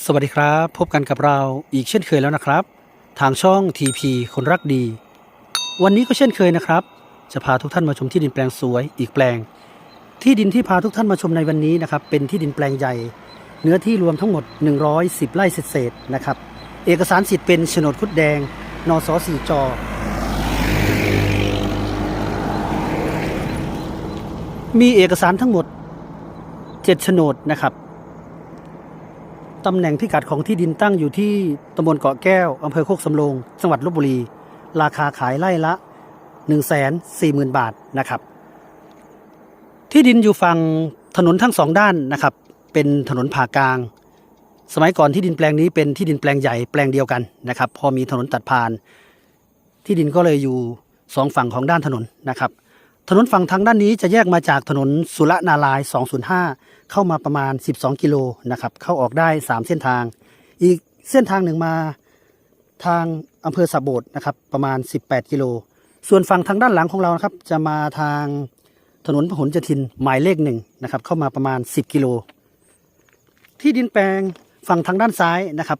สวัสดีครับ พบกันกับเราอีกเช่นเคยแล้วนะครับ ทางช่อง TP คนรักดี วันนี้ก็เช่นเคยนะครับ จะพาทุกท่านมาชมที่ดินแปลงสวยอีกแปลง ที่ดินที่พาทุกท่านมาชมในวันนี้นะครับ เป็นที่ดินแปลงใหญ่ เนื้อที่รวมทั้งหมด 110 ไร่เศษๆนะครับ เอกสารสิทธิ์เป็นโฉนดคุดแดงนสสีจอ มีเอกสารทั้งหมด7โฉนดนะครับ ตำแหน่งพิกัดของที่ดินตั้งอยู่ที่ตำบลเกาะแก้ว อำเภอโคกสำโรง จังหวัดลบบุรี ราคาขายไร่ละ 1 4 0 0 0 0 บาทนะครับ ที่ดินอยู่ฝั่งถนนทั้งสองด้านนะครับ เป็นถนนผ่ากลาง สมัยก่อนที่ดินแปลงนี้เป็นที่ดินแปลงใหญ่แปลงเดียวกันนะครับ พอมีถนนตัดผ่าน ที่ดินก็เลยอยู่สองฝั่งของด้านถนนนะครับ ถนนฝั่งทางด้านนี้จะแยกมาจากถนนสุรนาราย 205 เข้ามาประมาณ 12 กิโลนะครับ เข้าออกได้ 3 เส้นทาง อีกเส้นทางหนึ่งมาทางอำเภอสะโบดนะครับประมาณ 18 กิโล ส่วนฝั่งทางด้านหลังของเรานะครับจะมาทางถนนพหลโยธินหมายเลขหนึ่งนะครับเข้ามาประมาณ 10 กิโล ที่ดินแปลงฝั่งทางด้านซ้ายนะครับ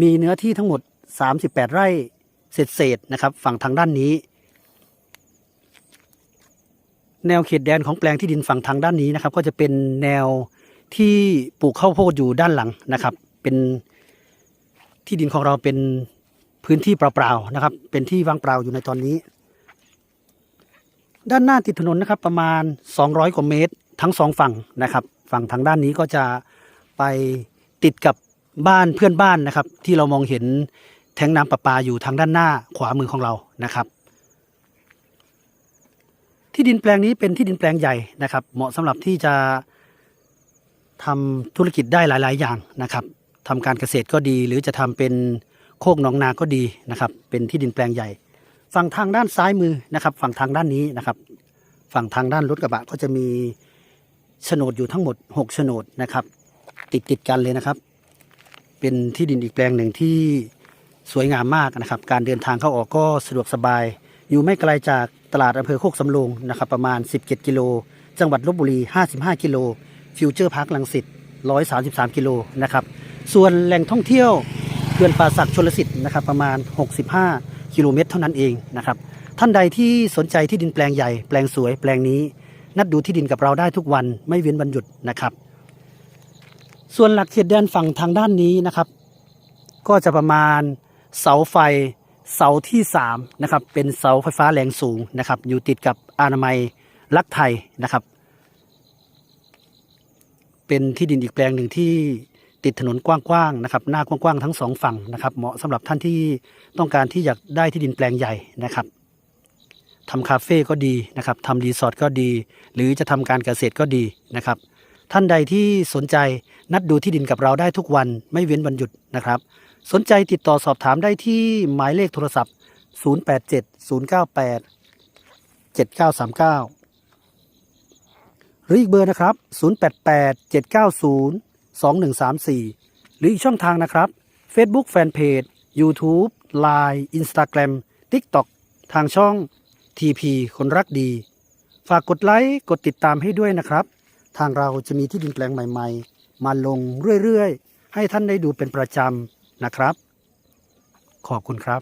มีเนื้อที่ทั้งหมด 38 ไร่เศษๆนะครับฝั่งทางด้านนี้ แนวเขตแดนของแปลงที่ดินฝั่งทางด้านนี้นะครับ ก็จะเป็นแนวที่ปลูกข้าวโพดอยู่ด้านหลังนะครับ เป็นที่ดินของเราเป็นพื้นที่เปล่าๆนะครับ เป็นที่ว่างเปล่าอยู่ในตอนนี้ ด้านหน้าติดถนนนะครับ ประมาณ 200 กว่าเมตร ทั้งสองฝั่งนะครับ ฝั่งทางด้านนี้ก็จะไปติดกับบ้านเพื่อนบ้านนะครับ ที่เรามองเห็นแทงน้ำประปาอยู่ทางด้านหน้าขวามือของเรานะครับ ที่ดินแปลงนี้เป็นที่ดินแปลงใหญ่นะครับ เหมาะสำหรับที่จะทำธุรกิจได้หลาย ๆ อย่างนะครับทำการเกษตรก็ดี หรือจะทำเป็นโคกหนองนาก็ดีนะครับ เป็นที่ดินแปลงใหญ่ ฝั่งทางด้านซ้ายมือนะครับ ฝั่งทางด้านนี้นะครับ ฝั่งทางด้านรถกระบะก็จะมีโฉนดอยู่ทั้งหมด6โฉนดนะครับ ติดติดกันเลยนะครับ เป็นที่ดินอีกแปลงหนึ่งที่สวยงามมากนะครับ การเดินทางเข้าออกก็สะดวกสบาย อยู่ไม่ไกลจาก ตลาดอำเภอโคกสำโรงนะครับประมาณ 17 กิโล จังหวัดลบบุรี 55 กิโล ฟิวเจอร์พาร์คลังสิต133 กิโลนะครับส่วนแหล่งท่องเที่ยวเขื่อนป่าศักดิ์ชลสิทธิ์นะครับประมาณ 65 กิโลเมตร เท่านั้นเองนะครับท่านใดที่สนใจที่ดินแปลงใหญ่แปลงสวยแปลงนี้ นัดดูที่ดินกับเราได้ทุกวันไม่เว้นวันหยุดนะครับ ส่วนหลักเขตแดนฝั่งทางด้านนี้นะครับ ก็จะประมาณเสาไฟ เสาที่3นะครับเป็นเสาไฟฟ้าแรงสูงนะครับ อยู่ติดกับอนามัยรักไทยนะครับ เป็นที่ดินอีกแปลงหนึ่งที่ติดถนนกว้างๆนะครับ หน้ากว้างๆทั้งสองฝั่งนะครับ เหมาะสำหรับท่านที่ต้องการที่อยากได้ที่ดินแปลงใหญ่นะครับทำคาเฟ่ก็ดีนะครับทำรีสอร์ทก็ดี หรือจะทำการเกษตรก็ดีนะครับ ท่านใดที่สนใจนัดดูที่ดินกับเราได้ทุกวันไม่เว้นวันหยุดนะครับ สนใจติดต่อสอบถามได้ที่หมายเลขโทรศัพท์ 087 098 7939 หรืออีกเบอร์นะครับ 088 790 2134 หรืออีกช่องทางนะครับ Facebook Fanpage YouTube Line Instagram TikTok ทางช่อง TP คนรักดี ฝากกดไลค์กดติดตามให้ด้วยนะครับ ทางเราจะมีที่ดินแปลงใหม่ ๆ มาลงเรื่อย ๆ ให้ท่านได้ดูเป็นประจำ นะครับ ขอบคุณครับ